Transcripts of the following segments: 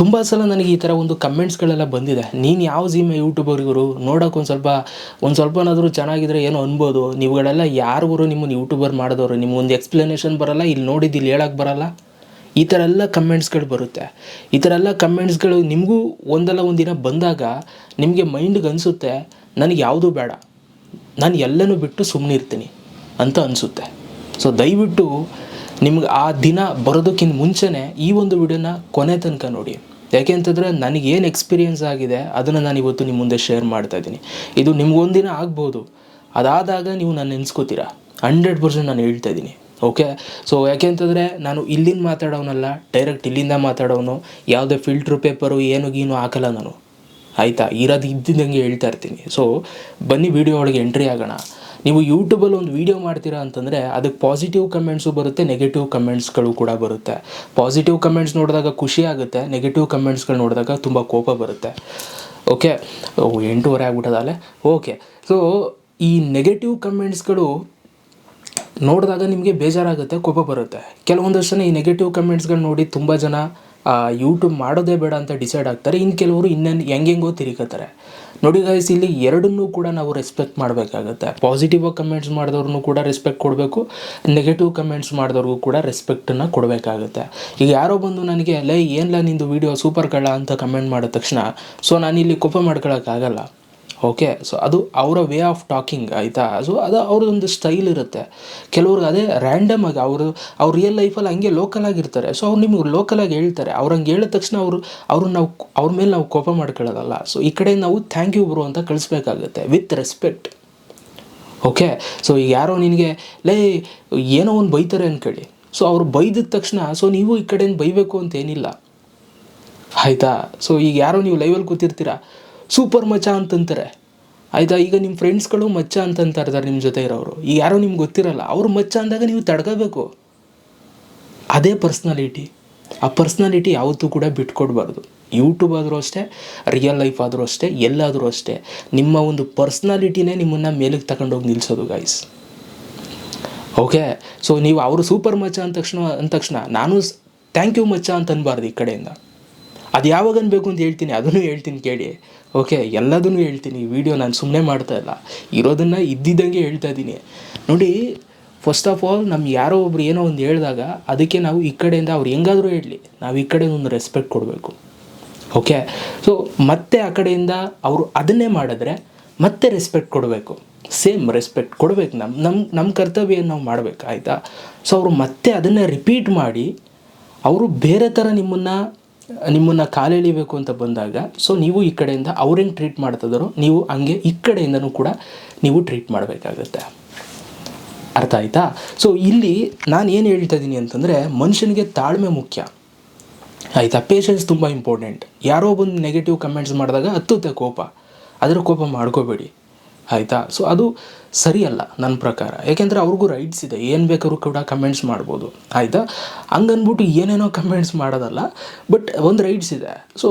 ತುಂಬ ಸಲ ನನಗೆ ಈ ಥರ ಒಂದು ಕಮೆಂಟ್ಸ್ಗಳೆಲ್ಲ ಬಂದಿದೆ. ನೀನು ಯಾವ ಜಿಮ್ ಯೂಟ್ಯೂಬರ್ಗರು ನೋಡೋಕೆ ಒಂದು ಸ್ವಲ್ಪ, ಒಂದು ಸ್ವಲ್ಪನಾದರೂ ಚೆನ್ನಾಗಿದ್ರೆ ಏನೋ ಅನ್ಬೋದು. ನೀವುಗಳೆಲ್ಲ ಯಾರಿಗೂ ನಿಮ್ಮನ್ನು ಯೂಟ್ಯೂಬರ್ ಮಾಡಿದವರು. ನಿಮ್ಗೊಂದು ಎಕ್ಸ್ಪ್ಲನೇಷನ್ ಬರಲ್ಲ ಇಲ್ಲಿ ನೋಡಿದ್ದು ಇಲ್ಲಿ ಹೇಳಕ್ಕೆ ಬರಲ್ಲ. ಈ ಥರ ಎಲ್ಲ ಕಮೆಂಟ್ಸ್ಗಳು ಬರುತ್ತೆ. ಈ ಥರ ಎಲ್ಲ ಕಮೆಂಟ್ಸ್ಗಳು ನಿಮಗೂ ಒಂದಲ್ಲ ಒಂದು ದಿನ ಬಂದಾಗ ನಿಮಗೆ ಮೈಂಡ್ಗೆ ಅನಿಸುತ್ತೆ, ನನಗೆ ಯಾವುದೂ ಬೇಡ. ನಾನು ಎಲ್ಲನೂ ಬಿಟ್ಟು ಸುಮ್ಮನೆ ಇರ್ತೀನಿ ಅಂತ ಅನಿಸುತ್ತೆ. ಸೊ ದಯವಿಟ್ಟು ನಿಮ್ಗೆ ಆ ದಿನ ಬರೋದಕ್ಕಿಂತ ಮುಂಚೆನೇ ಈ ಒಂದು ವಿಡಿಯೋನ ಕೊನೆ ತನಕ ನೋಡಿ. ಯಾಕೆ ಅಂತಂದರೆ ನನಗೇನು ಎಕ್ಸ್ಪೀರಿಯೆನ್ಸ್ ಆಗಿದೆ, ಅದನ್ನು ನಾನು ಇವತ್ತು ನಿಮ್ಮ ಮುಂದೆ ಶೇರ್ ಮಾಡ್ತಾ ಇದ್ದೀನಿ. ಇದು ನಿಮ್ಗೊಂದಿನ ಆಗ್ಬೋದು. ಅದಾದಾಗ ನೀವು ನಾನು ನೆನೆಸ್ಕೋತೀರಾ? ಹಂಡ್ರೆಡ್ ಪರ್ಸೆಂಟ್ ನಾನು ಹೇಳ್ತಾ ಇದ್ದೀನಿ. ಓಕೆ ಸೊ ಯಾಕೆ ಅಂತಂದರೆ ನಾನು ಇಲ್ಲಿಂದ ಮಾತಾಡೋವನಲ್ಲ ಡೈರೆಕ್ಟ್ ಇಲ್ಲಿಂದ ಮಾತಾಡೋನು, ಯಾವುದೇ ಫಿಲ್ಟ್ರ್ ಪೇಪರು ಏನು ಗೀನು ಹಾಕಲ್ಲ ನಾನು. ಆಯಿತಾ? ಇರೋದು ಇದ್ದಿದ್ದಂಗೆ ಹೇಳ್ತಾ ಇರ್ತೀನಿ. ಸೊ ಬನ್ನಿ ವಿಡಿಯೋ ಒಳಗೆ ಎಂಟ್ರಿ ಆಗೋಣ. ನೀವು ಯೂಟ್ಯೂಬಲ್ಲಿ ಒಂದು ವೀಡಿಯೋ ಮಾಡ್ತೀರಾ ಅಂತಂದರೆ ಅದಕ್ಕೆ ಪಾಸಿಟಿವ್ ಕಮೆಂಟ್ಸು ಬರುತ್ತೆ ನೆಗೆಟಿವ್ ಕಮೆಂಟ್ಸ್ಗಳು ಕೂಡ ಬರುತ್ತೆ. ಪಾಸಿಟಿವ್ ಕಮೆಂಟ್ಸ್ ನೋಡಿದಾಗ ಖುಷಿ ಆಗುತ್ತೆ ನೆಗೆಟಿವ್ ಕಮೆಂಟ್ಸ್ಗಳು ನೋಡಿದಾಗ ತುಂಬ ಕೋಪ ಬರುತ್ತೆ. ಓಕೆ ಎಂಟೂವರೆ ಆಗ್ಬಿಟ್ಟದಲ್ಲೇ ಓಕೆ ಸೊ ಈ ನೆಗೆಟಿವ್ ಕಮೆಂಟ್ಸ್ಗಳು ನೋಡಿದಾಗ ನಿಮಗೆ ಬೇಜಾರಾಗುತ್ತೆ, ಕೋಪ ಬರುತ್ತೆ. ಕೆಲವೊಂದಷ್ಟು ಜನ ಈ ನೆಗೆಟಿವ್ ಕಮೆಂಟ್ಸ್ಗಳು ನೋಡಿ ತುಂಬ ಜನ ಯೂಟ್ಯೂಬ್ ಮಾಡೋದೇ ಬೇಡ ಅಂತ ಡಿಸೈಡ್ ಆಗ್ತಾರೆ. ಇನ್ನು ಕೆಲವರು ಇನ್ನೇನು, ಹೆಂಗೆಂಗೋ ತಿರುಗತ್ತಾರೆ ನೋಡಿ ಗೈಸ್ ಇಲ್ಲಿ ಎರಡನ್ನೂ ಕೂಡ ನಾವು ರೆಸ್ಪೆಕ್ಟ್ ಮಾಡಬೇಕಾಗತ್ತೆ. ಪಾಸಿಟಿವ್ ಕಮೆಂಟ್ಸ್ ಮಾಡಿದವ್ರನ್ನೂ ಕೂಡ ರೆಸ್ಪೆಕ್ಟ್ ಕೊಡಬೇಕು. ನೆಗೆಟಿವ್ ಕಮೆಂಟ್ಸ್ ಮಾಡಿದವ್ರಿಗೂ ಕೂಡ ರೆಸ್ಪೆಕ್ಟನ್ನು ಕೊಡಬೇಕಾಗುತ್ತೆ. ಈಗ ಯಾರೋ ಬಂದು ನನಗೆ, ಲೈ ಏನಿಲ್ಲ ನಿಂದು ವೀಡಿಯೋ ಸೂಪರ್ ಕಳ್ಳ ಅಂತ ಕಮೆಂಟ್ ಮಾಡಿದ ತಕ್ಷಣ ಸೊ ನಾನಿಲ್ಲಿ ಕೋಪ ಮಾಡ್ಕೊಳಕ್ಕಾಗಲ್ಲ. ಓಕೆ ಸೊ ಅದು ಅವರ ವೇ ಆಫ್ ಟಾಕಿಂಗ್ ಆಯಿತಾ? ಸೊ ಅದು ಅವ್ರದ್ದೊಂದು ಸ್ಟೈಲ್ ಇರುತ್ತೆ. ಕೆಲವ್ರಿಗೆ ಅದೇ ರ್ಯಾಂಡಮ್ ಆಗಿ ಅವರು, ಅವ್ರ ರಿಯಲ್ ಲೈಫಲ್ಲಿ ಹಂಗೆ ಲೋಕಲ್ ಆಗಿರ್ತಾರೆ ಸೊ ಅವ್ರು ನಿಮಗೆ ಲೋಕಲ್ ಆಗಿ ಹೇಳ್ತಾರೆ. ಅವ್ರು ಹಂಗೆ ಹೇಳಿದ ತಕ್ಷಣ ಅವರು, ಅವ್ರನ್ನ ನಾವು, ಅವ್ರ ಮೇಲೆ ನಾವು ಕೋಪ ಮಾಡ್ಕೊಳ್ಳೋದಲ್ಲ. ಸೊ ಈ ಕಡೆ ನಾವು ಥ್ಯಾಂಕ್ ಯು ಬ್ರೋ ಅಂತ ಕಳಿಸ್ಬೇಕಾಗುತ್ತೆ ವಿತ್ ರೆಸ್ಪೆಕ್ಟ್ ಓಕೆ ಸೊ ಈಗ ಯಾರೋ ನಿನಗೆ, ಲೇ, ಏನೋ ಒಂದು ಬೈತಾರೆ ಅಂದ್ಕೊಳ್ಳಿ ಸೊ ಅವ್ರು ಬೈದಿದ ತಕ್ಷಣ ಸೊ ನೀವು ಈ ಕಡೆಯಿಂದ ಬೈಬೇಕು ಅಂತ ಏನಿಲ್ಲ. ಆಯಿತಾ? ಸೊ ಈಗ ಯಾರೋ ನೀವು ಲೈವಲ್ಲಿ ಕೂತಿರ್ತೀರಾ? ಸೂಪರ್ ಮಚ್ಚ ಅಂತಂತಾರೆ. ಆಯಿತಾ, ಈಗ ನಿಮ್ಮ ಫ್ರೆಂಡ್ಸ್ಗಳು ಮಚ್ಚ ಅಂತಂತ ಇರ್ತಾರೆ ನಿಮ್ಮ ಜೊತೆ ಇರೋರು ಈಗ ಯಾರೋ ನಿಮ್ಗೆ ಗೊತ್ತಿರಲ್ಲ, ಅವ್ರು ಮಚ್ಚ ಅಂದಾಗ ನೀವು ತಡ್ಕೋಬೇಕು. ಅದೇ ಪರ್ಸ್ನಾಲಿಟಿ ಆ ಪರ್ಸ್ನಾಲಿಟಿ ಯಾವತ್ತೂ ಕೂಡ ಬಿಟ್ಕೊಡ್ಬಾರ್ದು. ಯೂಟ್ಯೂಬ್ ಆದರೂ ಅಷ್ಟೇ ರಿಯಲ್ ಲೈಫ್ ಆದರೂ ಅಷ್ಟೇ, ಎಲ್ಲಾದರೂ ಅಷ್ಟೇ. ನಿಮ್ಮ ಒಂದು ಪರ್ಸ್ನಾಲಿಟಿನೇ ನಿಮ್ಮನ್ನು ಮೇಲಕ್ಕೆ ತಗೊಂಡೋಗಿ ನಿಲ್ಲಿಸೋದು ಗಾಯ್ಸ್ ಓಕೆ ಸೊ ನೀವು ಅವರು ಸೂಪರ್ ಮಚ್ಚ ಅಂದ ತಕ್ಷಣ ಅಂದ ತಕ್ಷಣ, ನಾನು ಥ್ಯಾಂಕ್ ಯು ಮಚ್ಚ ಅಂತ ಅನ್ಬಾರ್ದು ಈ ಕಡೆಯಿಂದ. ಅದು ಯಾವಾಗ ಅನ್ಬೇಕು ಅಂತ ಹೇಳ್ತೀನಿ, ಅದನ್ನು ಹೇಳ್ತೀನಿ ಕೇಳಿ. ಓಕೆ ಎಲ್ಲದನ್ನು ಹೇಳ್ತೀನಿ ವಿಡಿಯೋ ನಾನು ಸುಮ್ಮನೆ ಮಾಡ್ತಾ ಇಲ್ಲ. ಇರೋದನ್ನು ಇದ್ದಿದ್ದಂಗೆ ಹೇಳ್ತಾ ಇದ್ದೀನಿ. ನೋಡಿ ಫಸ್ಟ್ ಆಫ್ ಆಲ್ ನಮ್ಗೆ ಯಾರೋ ಒಬ್ರು ಏನೋ ಒಂದು ಹೇಳಿದಾಗ ಅದಕ್ಕೆ ನಾವು ಈ ಕಡೆಯಿಂದ ಅವ್ರು ಹೆಂಗಾದರೂ ಹೇಳಲಿ. ನಾವು ಈ ಕಡೆ ಒಂದು ರೆಸ್ಪೆಕ್ಟ್ ಕೊಡಬೇಕು. ಓಕೆ ಸೊ ಮತ್ತೆ ಆ ಕಡೆಯಿಂದ ಅವರು ಅದನ್ನೇ ಮಾಡಿದ್ರೆ ಮತ್ತೆ ರೆಸ್ಪೆಕ್ಟ್ ಕೊಡಬೇಕು. ಸೇಮ್ ರೆಸ್ಪೆಕ್ಟ್ ಕೊಡಬೇಕು ನಮ್ಮ ನಮ್ಮ ನಮ್ಮ ಕರ್ತವ್ಯ ನಾವು ಮಾಡಬೇಕು, ಆಯಿತಾ? ಸೊ ಅವರು ಮತ್ತೆ ಅದನ್ನೇ ರಿಪೀಟ್ ಮಾಡಿ, ಅವರು ಬೇರೆ ಥರ ನಿಮ್ಮನ್ನು ನಿಮ್ಮನ್ನು ಕಾಲೆಳಿಬೇಕು ಅಂತ ಬಂದಾಗ ಸೊ ನೀವು ಈ ಕಡೆಯಿಂದ ಅವ್ರೇನು ಟ್ರೀಟ್ ಮಾಡ್ತಿದ್ದಾರೋ ನೀವು ಹಂಗೆ ಈ ಕಡೆಯಿಂದನೂ ಕೂಡ ನೀವು ಟ್ರೀಟ್ ಮಾಡಬೇಕಾಗತ್ತೆ. ಅರ್ಥ ಆಯ್ತಾ? ಸೊ ಇಲ್ಲಿ ನಾನು ಏನು ಹೇಳ್ತಾ ಇದ್ದೀನಿ ಅಂತಂದರೆ, ಮನುಷ್ಯನಿಗೆ ತಾಳ್ಮೆ ಮುಖ್ಯ. ಆಯಿತಾ? ಪೇಷನ್ಸ್ ತುಂಬ ಇಂಪಾರ್ಟೆಂಟ್ ಯಾರೋ ಬಂದು ನೆಗೆಟಿವ್ ಕಮೆಂಟ್ಸ್ ಮಾಡಿದಾಗ ಹತ್ತುತ್ತೆ ಕೋಪ. ಅದರ ಕೋಪ ಮಾಡ್ಕೋಬೇಡಿ. ಆಯಿತಾ? ಸೊ ಅದು ಸರಿಯಲ್ಲ ನನ್ನ ಪ್ರಕಾರ. ಏಕೆಂದರೆ ಅವ್ರಿಗೂ ರೈಟ್ಸ್ ಇದೆ. ಏನು ಬೇಕಾದ್ರೂ ಕೂಡ ಕಮೆಂಟ್ಸ್ ಮಾಡ್ಬೋದು. ಆಯಿತಾ? ಹಂಗನ್ಬಿಟ್ಟು ಏನೇನೋ ಕಮೆಂಟ್ಸ್ ಮಾಡೋದಲ್ಲ ಬಟ್ ಒಂದು ರೈಟ್ಸ್ ಇದೆ. ಸೊ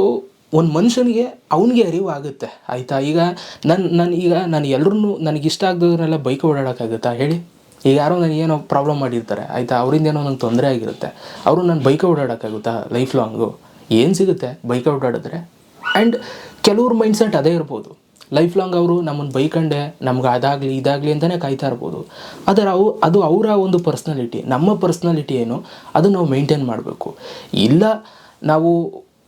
ಒಂದು ಮನುಷ್ಯನಿಗೆ ಅವನಿಗೆ ಅರಿವು ಆಗುತ್ತೆ ಆಯಿತಾ? ಈಗ ನನ್ನ ನಾನು, ಈಗ ನಾನು ಎಲ್ಲರೂ ನನಗೆ ಇಷ್ಟ ಆಗದವ್ರನ್ನೆಲ್ಲ ಬೈಕ್ ಓಡಾಡೋಕ್ಕಾಗುತ್ತಾ ಹೇಳಿ? ಈಗ ಯಾರೋ ನನಗೆ ಏನೋ ಪ್ರಾಬ್ಲಮ್ ಮಾಡಿರ್ತಾರೆ. ಆಯಿತಾ? ಅವರಿಂದ ಏನೋ ನಂಗೆ ತೊಂದರೆ ಆಗಿರುತ್ತೆ. ಅವರು ನಾನು ಬೈಕ್ ಓಡಾಡೋಕ್ಕಾಗುತ್ತಾ ಲೈಫ್ ಲಾಂಗು ಏನು ಸಿಗುತ್ತೆ ಬೈಕ್ ಓಡಾಡಿದ್ರೆ? ಆ್ಯಂಡ್ ಕೆಲವ್ರ ಮೈಂಡ್ಸೆಟ್ ಅದೇ ಇರ್ಬೋದು. ಲೈಫ್ ಲಾಂಗ್ ಅವರು ನಮ್ಮನ್ನು ಬೈಕಂಡೆ, ನಮ್ಗೆ ಅದಾಗಲಿ, ಇದಾಗಲಿ ಅಂತಲೇ ಕಾಯ್ತಾ ಇರ್ಬೋದು. ಆದರೆ ಅವು, ಅದು ಅವರ ಒಂದು ಪರ್ಸ್ನಾಲಿಟಿ ನಮ್ಮ ಪರ್ಸ್ನಾಲಿಟಿ ಏನು, ಅದನ್ನು ನಾವು ಮೇಂಟೈನ್ ಮಾಡಬೇಕು. ಇಲ್ಲ, ನಾವು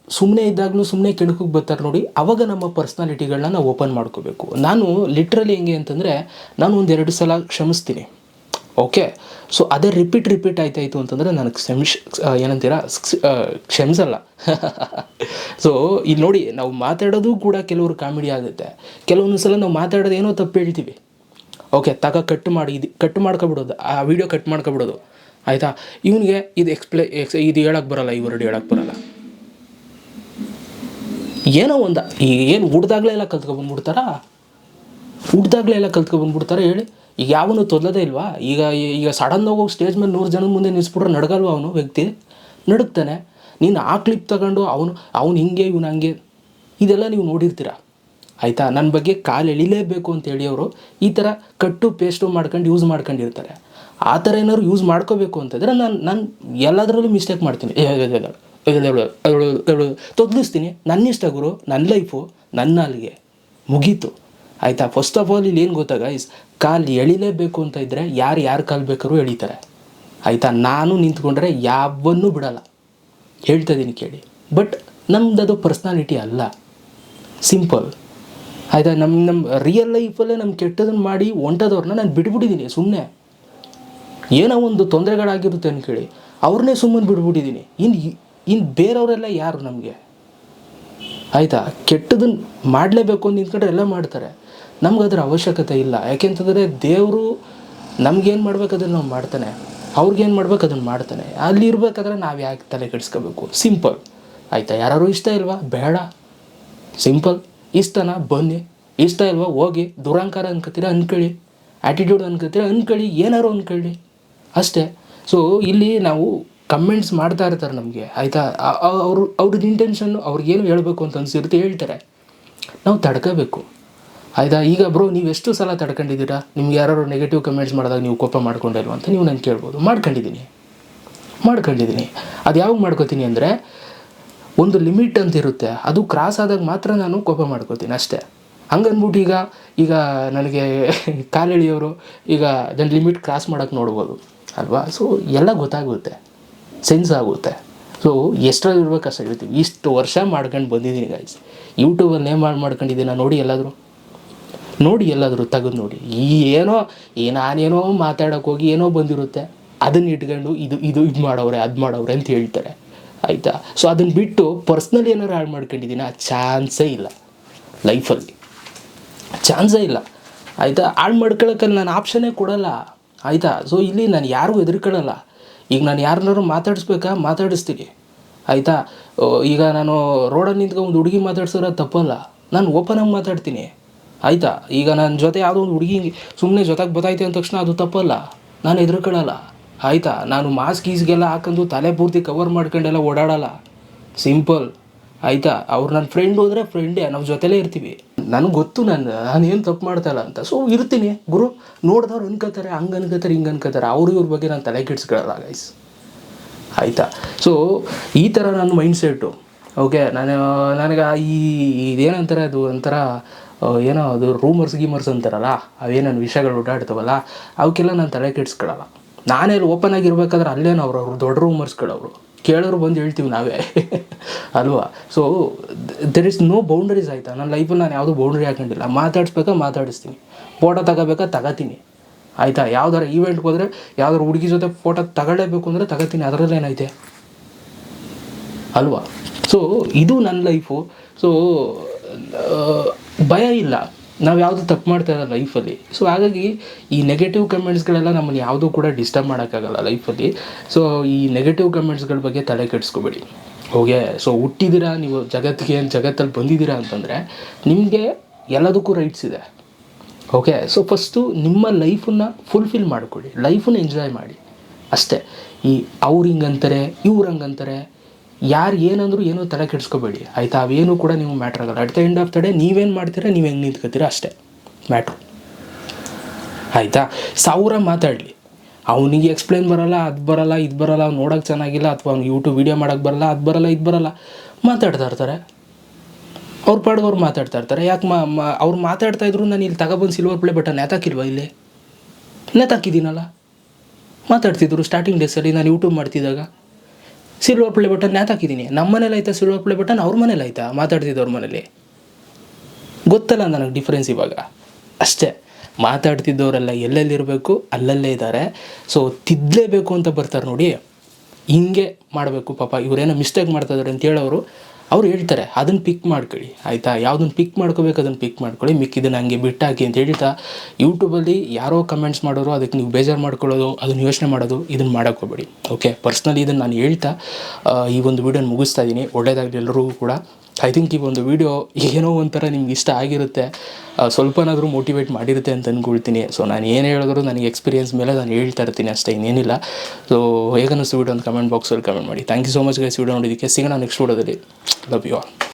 ಸುಮ್ಮನೆ ಇದ್ದಾಗಲೂ ಸುಮ್ಮನೆ ಕೆಣಕಕ್ಕೆ ಬರ್ತಾರೆ ನೋಡಿ, ಅವಾಗ ನಮ್ಮ ಪರ್ಸ್ನಾಲಿಟಿಗಳನ್ನ ನಾವು ಓಪನ್ ಮಾಡ್ಕೋಬೇಕು. ನಾನು ಲಿಟ್ರಲಿ ಹೆಂಗೆ ಅಂತಂದರೆ, ನಾನು ಒಂದೆರಡು ಸಲ ಕ್ಷಮಿಸ್ತೀನಿ. ಓಕೆ ಸೊ ಅದೇ ರಿಪೀಟ್ ರಿಪೀಟ್ ಆಯ್ತಾಯಿತು ಅಂತಂದರೆ ನನಗೆ ಕ್ಷಮಿಸ್ ಏನಂತೀರಾ ಕ್ಷಮಿಸಲ್ಲ. ಸೊ ಇಲ್ಲಿ ನೋಡಿ, ನಾವು ಮಾತಾಡೋದು ಕೂಡ ಕೆಲವರು ಕಾಮಿಡಿ ಆಗುತ್ತೆ. ಕೆಲವೊಂದು ಸಲ ನಾವು ಮಾತಾಡೋದು ಏನೋ ತಪ್ಪು ಹೇಳ್ತೀವಿ. ಓಕೆ ತಗ ಕಟ್ ಮಾಡಿ, ಇದು, ಕಟ್ ಮಾಡ್ಕೊಬಿಡೋದು. ಆ ವಿಡಿಯೋ ಕಟ್ ಮಾಡ್ಕೊಬಿಡೋದು. ಆಯಿತಾ? ಇವನಿಗೆ ಇದು ಎಕ್ಸ್ಪ್ಲೇ ಎಕ್ಸ್ ಇದು ಹೇಳಕ್ಕೆ ಬರಲ್ಲ, ಈ ವರ್ಡ್ ಹೇಳಕ್ಕೆ ಬರಲ್ಲ. ಏನೋ ಒಂದ ಏನು ಹುಡ್ದಾಗ್ಲೇ ಎಲ್ಲ ಕಲ್ತ್ಕೊಬಂದ್ಬಿಡ್ತಾರಾ ಹುಡ್ದಾಗ್ಲೇ ಎಲ್ಲ ಕಲ್ತ್ಕೊಬಂದ್ಬಿಡ್ತಾರ ಹೇಳಿ? ಈಗ ಯಾವನು ತೊದಲದೇ ಇಲ್ವಾ ಈಗ ಈಗ ಸಡನ್ ಹೋಗಿ ಸ್ಟೇಜ್ ಮೇಲೆ ನೂರು ಜನದ ಮುಂದೆ ನಿಲ್ಸ್ಬಿಟ್ರೆ ನಡಗಲ್ವ ಅವನು ವ್ಯಕ್ತಿ ನಡುಗ್ತಾನೆ ನೀನು ಆ ಕ್ಲಿಪ್ ತಗೊಂಡು ಅವನು ಅವ್ನು ಹಿಂಗೆ ಇವನು ಹಂಗೆ ಇದೆಲ್ಲ ನೀವು ನೋಡಿರ್ತೀರ ಆಯಿತಾ ನನ್ನ ಬಗ್ಗೆ ಕಾಲು ಎಳಿಲೇಬೇಕು ಅಂತ ಹೇಳಿ ಅವರು ಈ ಥರ ಕಟ್ಟು ಪೇಸ್ಟು ಮಾಡ್ಕೊಂಡು ಯೂಸ್ ಮಾಡ್ಕೊಂಡಿರ್ತಾರೆ ಆ ಥರ ಏನಾದ್ರು ಯೂಸ್ ಮಾಡ್ಕೋಬೇಕು ಅಂತಂದರೆ ನಾನು ನಾನು ಎಲ್ಲದರಲ್ಲೂ ಮಿಸ್ಟೇಕ್ ಮಾಡ್ತೀನಿ ತೊದಲಿಸ್ತೀನಿ ನನ್ನ ಇಷ್ಟ ಗುರು ನನ್ನ ಲೈಫು ನನ್ನ ಅಲ್ಲಿಗೆ ಮುಗೀತು ಆಯಿತಾ? ಫಸ್ಟ್ ಆಫ್ ಆಲ್ ಇಲ್ಲಿ ಏನು ಗೊತ್ತಾ ಗೈಸ್ ಕಾಲು ಎಳಿಲೇಬೇಕು ಅಂತ ಇದ್ದರೆ ಯಾರು ಯಾರು ಕಾಲು ಬೇಕಾದ್ರೂ ಎಳಿತಾರೆ. ಆಯಿತಾ? ನಾನು ನಿಂತ್ಕೊಂಡ್ರೆ ಯಾವನ್ನೂ ಬಿಡಲ್ಲ. ಹೇಳ್ತಾ ಇದ್ದೀನಿ ಕೇಳಿ. ಬಟ್ ನಮ್ದು ಅದು ಪರ್ಸ್ನಾಲಿಟಿ ಅಲ್ಲ. ಸಿಂಪಲ್ ಆಯಿತಾ? ನಮ್ಮ ನಮ್ಮ ರಿಯಲ್ ಲೈಫಲ್ಲೇ ನಮ್ಮ ಕೆಟ್ಟದನ್ನು ಮಾಡಿ ಒಂಟದವ್ರನ್ನ ನಾನು ಬಿಟ್ಬಿಟ್ಟಿದ್ದೀನಿ ಸುಮ್ಮನೆ ಏನೋ ಒಂದು ತೊಂದರೆಗಳಾಗಿರುತ್ತೆ ಅನ್ಕೇಳಿ ಅವ್ರನ್ನೇ ಸುಮ್ಮನೆ ಬಿಟ್ಬಿಟ್ಟಿದ್ದೀನಿ ಇನ್ನು ಇನ್ನು ಬೇರೆಯವರೆಲ್ಲ ಯಾರು ನಮಗೆ? ಆಯಿತಾ? ಕೆಟ್ಟದನ್ನು ಮಾಡಲೇಬೇಕು ಅಂತ ನಿಂತ್ಕೊಂಡ್ರೆ ಎಲ್ಲ ಮಾಡ್ತಾರೆ. ನಮ್ಗೆ ಅದರ ಅವಶ್ಯಕತೆ ಇಲ್ಲ. ಯಾಕೆಂತಂದರೆ ದೇವರು ನಮ್ಗೇನು ಮಾಡ್ಬೇಕು ಅದನ್ನು ನಾವು ಮಾಡ್ತಾನೆ. ಅವ್ರಿಗೇನು ಮಾಡ್ಬೇಕು ಅದನ್ನು ಮಾಡ್ತಾನೆ. ಅಲ್ಲಿ ಇರ್ಬೇಕಾದ್ರೆ ನಾವು ಯಾಕೆ ತಲೆ ಕೆಡಿಸ್ಕೋಬೇಕು? ಸಿಂಪಲ್ ಆಯಿತಾ? ಯಾರು ಇಷ್ಟ ಇಲ್ವಾ? ಬೇಡ. ಸಿಂಪಲ್ ಇಷ್ಟನ ಬನ್ನಿ. ಇಷ್ಟ ಇಲ್ವಾ? ಹೋಗಿ. ದುರಂಕಾರ ಅನ್ಕೋತೀರ? ಅನ್ಕೊಳ್ಳಿ. ಆ್ಯಟಿಟ್ಯೂಡ್ ಅನ್ಕೋತೀರ? ಅನ್ಕೊಳ್ಳಿ. ಏನಾರು ಅನ್ಕೊಳ್ಳಿ. ಅಷ್ಟೇ. ಸೊ ಇಲ್ಲಿ ನಾವು ಕಮೆಂಟ್ಸ್ ಮಾಡ್ತಾ ಇರ್ತಾರೆ ನಮಗೆ. ಆಯಿತಾ? ಅವರು ಅವ್ರದ್ದು ಇಂಟೆನ್ಷನ್ನು ಅವ್ರಿಗೇನು ಹೇಳಬೇಕು ಅಂತ ಅನ್ಸಿರುತ್ತೆ ಹೇಳ್ತಾರೆ. ನಾವು ತಡ್ಕೋಬೇಕು. ಆಯಿತಾ? ಈಗ ಬ್ರೋ ನೀವು ಎಷ್ಟು ಸಲ ತಡ್ಕೊಂಡಿದ್ದೀರಾ? ನಿಮ್ಗೆ ಯಾರು ನೆಗೆಟಿವ್ ಕಮೆಂಟ್ಸ್ ಮಾಡಿದಾಗ ನೀವು ಕೋಪ ಮಾಡ್ಕೊಂಡಿಲ್ವ ಅಂತ ನೀವು ನಾನು ಕೇಳ್ಬೋದು. ಮಾಡ್ಕೊಂಡಿದ್ದೀನಿ. ಮಾಡ್ಕೊಂಡಿದ್ದೀನಿ. ಅದು ಯಾವಾಗ ಮಾಡ್ಕೋತೀನಿ ಅಂದರೆ, ಒಂದು ಲಿಮಿಟ್ ಅಂತ ಇರುತ್ತೆ. ಅದು ಕ್ರಾಸ್ ಆದಾಗ ಮಾತ್ರ ನಾನು ಕೋಪ ಮಾಡ್ಕೋತೀನಿ ಅಷ್ಟೇ. ಹಂಗನ್ಬಿಟ್ಟು ಈಗ ಈಗ ನನಗೆ ಕಾಲೆಳೆಯೋರು ಈಗ ನನ್ನ ಲಿಮಿಟ್ ಕ್ರಾಸ್ ಮಾಡೋಕ್ಕೆ ನೋಡ್ಬೋದು. ಅಲ್ವಾ? ಸೊ ಎಲ್ಲ ಗೊತ್ತಾಗುತ್ತೆ. ಸೆನ್ಸ್ ಆಗುತ್ತೆ. ಸೊ ಎಷ್ಟರಲ್ಲಿ ಇರ್ಬೇಕು ಅಷ್ಟು ಹೇಳ್ತೀವಿ. ಇಷ್ಟು ವರ್ಷ ಮಾಡ್ಕೊಂಡು ಬಂದಿದ್ದೀನಿ ಗಾಯ್ಸ್ ಯೂಟ್ಯೂಬಲ್ಲಿ ನೇಮ್ ಮಾಡಿ ಮಾಡ್ಕೊಂಡಿದ್ದೀನಿ ನೋಡಿ ಎಲ್ಲಾದರೂ? ನೋಡಿ ಎಲ್ಲಾದರೂ ತೆಗೆದು ನೋಡಿ. ಈ ಏನೋ, ಈ ನಾನೇನೋ ಮಾತಾಡೋಕೆ ಹೋಗಿ ಏನೋ ಬಂದಿರುತ್ತೆ, ಅದನ್ನ ಇಟ್ಕೊಂಡು ಇದು ಇದು ಇದು ಮಾಡವ್ರೆ, ಅದು ಮಾಡವ್ರೆ ಅಂತ ಹೇಳ್ತಾರೆ. ಆಯಿತಾ? ಸೊ ಅದನ್ನು ಬಿಟ್ಟು ಪರ್ಸ್ನಲ್ ಏನಾರು ಹಾಳು ಆ ಚಾನ್ಸೇ ಇಲ್ಲ ಲೈಫಲ್ಲಿ ಚಾನ್ಸೇ ಇಲ್ಲ. ಆಯಿತಾ? ಹಾಳು ಮಾಡ್ಕೊಳಕ್ಕೆ ನಾನು ಆಪ್ಷನ್ನೇ ಕೊಡಲ್ಲ. ಆಯಿತಾ? ಸೊ ಇಲ್ಲಿ ನಾನು ಯಾರಿಗೂ ಹೆದರ್ಕೊಳ್ಳಲ್ಲ ಈಗ ನಾನು ಯಾರನ್ನಾರು ಮಾತಾಡಿಸ್ಬೇಕಾ? ಮಾತಾಡಿಸ್ತೀನಿ. ಆಯಿತಾ? ಈಗ ನಾನು ರೋಡಲ್ಲಿ ನಿಂತ್ಕೊಂಡು ಒಂದು ಹುಡುಗಿ ಮಾತಾಡ್ಸಿದ್ರೆ ತಪ್ಪಲ್ಲ. ನಾನು ಓಪನಾಗಿ ಮಾತಾಡ್ತೀನಿ. ಆಯಿತಾ? ಈಗ ನನ್ನ ಜೊತೆ ಯಾವುದೋ ಒಂದು ಹುಡುಗಿ ಸುಮ್ಮನೆ ಜೊತೆಗೆ ಬತ್ತೈತೆ ಅಂದ ತಕ್ಷಣ ಅದು ತಪ್ಪಲ್ಲ. ನಾನು ಹೆದರ್ಕೊಳ್ಳಲ್ಲ ಆಯಿತಾ? ನಾನು ಮಾಸ್ಕ್ ಗೀಸ್ಗೆಲ್ಲ ಹಾಕೊಂಡು ತಲೆ ಪೂರ್ತಿ ಕವರ್ ಮಾಡ್ಕೊಂಡೆಲ್ಲ ಓಡಾಡಲ್ಲ. ಸಿಂಪಲ್ ಆಯಿತಾ? ಅವ್ರು ನನ್ನ ಫ್ರೆಂಡ್ ಅಂದರೆ ಫ್ರೆಂಡೇ ನಾವು ಜೊತೆಲೇ ಇರ್ತೀವಿ. ನನಗೆ ಗೊತ್ತು ನಾನು ನಾನೇನು ತಪ್ಪು ಮಾಡ್ತಾಯಿಲ್ಲ ಅಂತ. ಸೊ ಇರ್ತೀನಿ. ಗುರು, ನೋಡಿದವ್ರು ಅನ್ಕೋತಾರೆ, ಹಂಗೆ ಅನ್ಕೋತಾರೆ, ಹಿಂಗೆ ಅನ್ಕೋತಾರೆ. ಅವ್ರ ಇವ್ರ ಬಗ್ಗೆ ನಾನು ತಲೆ ಕೆಡಿಸ್ಕೊಳ್ಳಲ್ಲ ಗೈಸ್ ಆಯಿತಾ? ಸೊ ಈ ಥರ ನನ್ನ ಮೈಂಡ್ ಸೆಟ್ಟು ಓಕೆ ನಾನು ನನಗೆ ಈ, ಇದೇನಂತಾರೆ ಅದು ಒಂಥರ ಏನೋ ಅದು ರೂಮರ್ಸ್ ಗೀಮರ್ಸ್ ಅಂತಾರಲ್ಲ, ಅವೇನೇನು ವಿಷಯಗಳು ಓಡಾಡ್ತವಲ್ಲ, ಅವಕ್ಕೆಲ್ಲ ನಾನು ತಲೆ ಕೆಡಿಸ್ಕೊಳ್ಳಲ್ಲ ನಾನೇ ಓಪನ್ ಆಗಿರ್ಬೇಕಾದ್ರೆ ಅಲ್ಲೇನು ಅವ್ರು, ಅವರು ದೊಡ್ಡ ರೂಮರ್ಸ್ಗಳವರು ಕೇಳೋರು ಬಂದು ಹೇಳ್ತೀವಿ ನಾವೇ. ಅಲ್ವಾ? So there is no boundaries ಆಯಿತಾ? ನನ್ನ ಲೈಫಲ್ಲಿ ನಾನು ಯಾವುದೂ ಬೌಂಡ್ರಿ ಹಾಕೊಂಡಿಲ್ಲ. ಮಾತಾಡಿಸ್ಬೇಕಾ ಮಾತಾಡಿಸ್ತೀನಿ. ಫೋಟೋ ತಗೋಬೇಕಾ ತಗೋತೀನಿ. ಆಯಿತಾ? ಯಾವ್ದಾರು ಈವೆಂಟ್ಗೆ ಹೋದರೆ ಯಾವ್ದಾರು ಹುಡುಗಿ ಜೊತೆ ಫೋಟೋ ತಗೊಳ್ಳೇಬೇಕು ಅಂದರೆ ತಗೋತೀನಿ. ಅದರಲ್ಲಿ ಏನೈತೆ? ಅಲ್ವಾ? ಸೊ ಇದು ನನ್ನ ಲೈಫು ಸೊ ಭಯ ಇಲ್ಲ. ನಾವು ಯಾವುದು ತಪ್ಪು ಮಾಡ್ತಾ ಇಲ್ಲ ಲೈಫಲ್ಲಿ ಸೊ ಹಾಗಾಗಿ ಈ ನೆಗೆಟಿವ್ ಕಮೆಂಟ್ಸ್ಗಳೆಲ್ಲ ನಮ್ಮನ್ನು ಯಾವುದೂ ಕೂಡ ಡಿಸ್ಟರ್ಬ್ ಮಾಡೋಕ್ಕಾಗಲ್ಲ ಲೈಫಲ್ಲಿ ಸೊ ಈ ನೆಗೆಟಿವ್ ಕಮೆಂಟ್ಸ್ಗಳ ಬಗ್ಗೆ ತಲೆ ಕೆಡಿಸ್ಕೋಬೇಡಿ. ಓಕೆ ಸೊ ಹುಟ್ಟಿದ್ದೀರಾ ನೀವು ಜಗತ್ತಿಗೆ, ಜಗತ್ತಲ್ಲಿ ಬಂದಿದ್ದೀರಾ ಅಂತಂದರೆ ನಿಮಗೆ ಎಲ್ಲದಕ್ಕೂ ರೈಟ್ಸ್ ಇದೆ. ಓಕೆ ಸೊ ಫಸ್ಟು ನಿಮ್ಮ ಲೈಫನ್ನು ಫುಲ್ಫಿಲ್ ಮಾಡಿಕೊಳ್ಳಿ. ಲೈಫನ್ನು ಎಂಜಾಯ್ ಮಾಡಿ. ಅಷ್ಟೇ. ಈ ಅವ್ರು ಹಿಂಗಂತಾರೆ, ಇವ್ರು ಹಂಗಂತಾರೆ ಯಾರು ಏನಂದ್ರು ಏನೂ ತಲೆ ಕೆಡಿಸ್ಕೋಬೇಡಿ. ಆಯಿತಾ? ಅವೇನು ಕೂಡ ನೀವು ಮ್ಯಾಟ್ರ್ ಆಗಲ್ಲ. At the end of the day ನೀವೇನು ಮಾಡ್ತೀರಾ? ನೀವು ಹೆಂಗೆ ನಿಂತ್ಕೋತೀರಾ? ಅಷ್ಟೇ. ಮ್ಯಾಟ್ರ್. ಆಯಿತಾ? ಸಾವಿರ ಮಾತಾಡಲಿ. ಅವನಿಗೆ ಎಕ್ಸ್ಪ್ಲೇನ್ ಬರಲ್ಲ, ಅದು ಬರಲ್ಲ, ಇದು ಬರಲ್ಲ, ಅವ್ನು ನೋಡೋಕೆ ಚೆನ್ನಾಗಿಲ್ಲ, ಅಥವಾ ಅವ್ನು ಯೂಟ್ಯೂಬ್ ವೀಡಿಯೋ ಮಾಡೋಕ್ಕೆ ಬರಲ್ಲ, ಅದು ಬರಲ್ಲ, ಇದು ಬರಲ್ಲ. ಮಾತಾಡ್ತಾ ಇರ್ತಾರೆ. ಅವ್ರ ಪಾಡ್ದವ್ರು ಮಾತಾಡ್ತಾ ಇರ್ತಾರೆ. ಯಾಕೆ ಮಾ, ಮಾ- ಅವ್ರು ಮಾತಾಡ್ತಾ ಇದ್ರು ನಾನು ಇಲ್ಲಿ ತಗೊಬಂದು ಸಿಲ್ವರ್ ಪ್ಲೇ ಬಟನ್ ನೇತಾಕಿಲ್ವಾ ಇಲ್ಲಿ? ನೇತಾಕಿದ್ದೀನಲ್ಲ ಮಾತಾಡ್ತಿದ್ರು ಸ್ಟಾರ್ಟಿಂಗ್ ಡೇಸಲ್ಲಿ ನಾನು ಯೂಟ್ಯೂಬ್ ಮಾಡ್ತಿದ್ದಾಗ. ಸಿಲ್ವರ್ ಪ್ಲೇ ಬಟನ್ ನೇತಾಕಿದ್ದೀನಿ ನಮ್ಮ ಮನೇಲಿ ಆಯ್ತಾ ಸಿಲ್ವರ್ ಪ್ಲೇ ಬಟನ್ ಅವ್ರ ಮನೇಲಿ ಆಯ್ತಾ? ಮಾತಾಡ್ತಿದ್ದವ್ರ ಮನೇಲಿ. ಗೊತ್ತಲ್ಲ ನನಗೆ ಡಿಫ್ರೆನ್ಸ್ ಇವಾಗ. ಅಷ್ಟೇ. ಮಾತಾಡ್ತಿದ್ದವರೆಲ್ಲ ಎಲ್ಲೆಲ್ಲಿರಬೇಕು ಅಲ್ಲಲ್ಲೇ ಇದ್ದಾರೆ. ಸೊ ತಿದ್ದಲೇಬೇಕು ಅಂತ ಬರ್ತಾರೆ ನೋಡಿ. ಹಿಂಗೆ ಮಾಡಬೇಕು ಪಾಪ. ಇವರೇನೋ ಮಿಸ್ಟೇಕ್ ಮಾಡ್ತಾಯಿದ್ದಾರೆ ಅಂತ ಹೇಳೋರು ಅವ್ರು ಹೇಳ್ತಾರೆ, ಅದನ್ನು ಪಿಕ್ ಮಾಡ್ಕೊಳ್ಳಿ. ಆಯಿತಾ? ಯಾವುದನ್ನು ಪಿಕ್ ಮಾಡ್ಕೋಬೇಕು, ಅದನ್ನು ಪಿಕ್ ಮಾಡ್ಕೊಳ್ಳಿ. ಮಿಕ್ಕಿದ್ದನ್ನು ಹಂಗೆ ಬಿಟ್ಟಾಕಿ ಅಂತ ಹೇಳ್ತಾ ಯೂಟ್ಯೂಬಲ್ಲಿ ಯಾರೋ ಕಮೆಂಟ್ಸ್ ಮಾಡೋರು, ಅದಕ್ಕೆ ನೀವು ಬೇಜಾರು ಮಾಡ್ಕೊಳ್ಳೋದು, ಅದನ್ನು ಯೋಚನೆ ಮಾಡೋದು, ಇದನ್ನು ಮಾಡೋಕ್ಕೆ ಹೋಗ್ಬೇಡಿ. ಓಕೆ ಪರ್ಸ್ನಲಿ ಇದನ್ನು ನಾನು ಹೇಳ್ತಾ ಈ ಒಂದು ವೀಡಿಯೋನ ಮುಗಿಸ್ತಾ ಇದ್ದೀನಿ. ಒಳ್ಳೆಯದಾಗಲಿ ಎಲ್ಲರಿಗೂ ಕೂಡ. ಐ ಥಿಂಕ್ ಈ ಒಂದು ವಿಡಿಯೋ ಏನೋ ಒಂಥರ ನಿಮ್ಗೆ ಇಷ್ಟ ಆಗಿರುತ್ತೆ ಸ್ವಲ್ಪನಾದರೂ ಮೋಟಿವೇಟ್ ಮಾಡಿರುತ್ತೆ ಅಂತ ಅಂದ್ಕೊಳ್ತೀನಿ ಸೊ ನಾನು ಏನು ಹೇಳಿದ್ರು ನನಗೆ ಎಕ್ಸ್ಪೀರಿಯನ್ಸ್ ಮೇಲೆ ನಾನು ಹೇಳ್ತಾ ಇರ್ತೀನಿ ಅಷ್ಟೇ, ಇನ್ನೇನಿಲ್ಲ. ಸೊ ಹೇಗನ್ನಿಸ್ತು ವಿಡಿಯೋ ಒಂದು ಕಮೆಂಟ್ ಬಾಕ್ಸಲ್ಲಿ ಕಮೆಂಟ್ ಮಾಡಿ. Thank you so much guys video ನೋಡಿದ್ದಕ್ಕೆ ಸಿಗೋಣ ನೆಕ್ಸ್ಟ್ ವಿಡಿಯೋದಲ್ಲಿ. Love you all